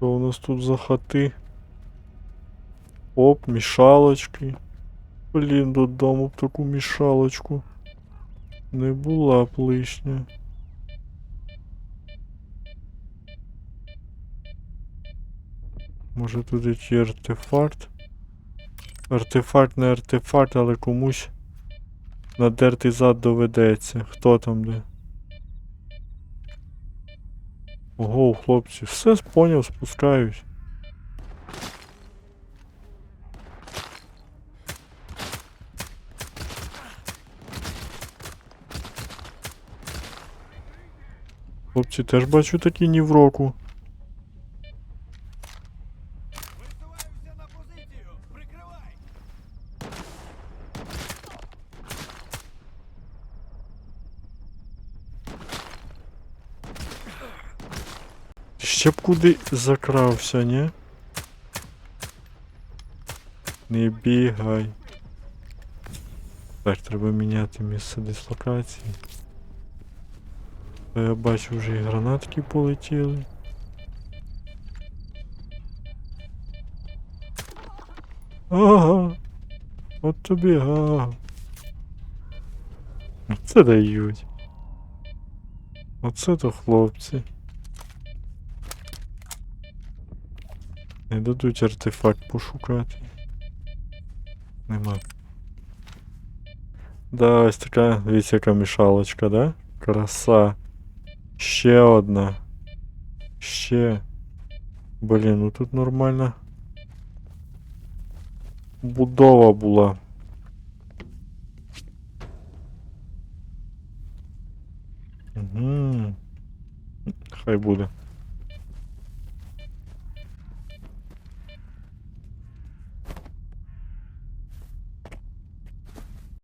Що у нас тут за хати? Оп, мішалочки. Блін, додому б таку мішалочку. Не була б лишня. Може тут який артефакт? Артефакт не артефакт, але комусь надертий зад доведеться. Хто там де? Ого, хлопці, все поняв, спускаюсь. Хлопці, теж бачу такі ні в року. Ще б куди закрався, ні? Не бігай. Так, треба міняти місце дислокації. Я бачу вже і гранатки полетіли. Ага. От тобі ага. Це дають. Оце то хлопці. Не дадуть артефакт пошукати. Нема. Да, ось така, дивіться, яка мішалочка, да? Краса. Ще одна. Ще. Блін, ну тут нормальна. Будова була. Угу. Хай буде.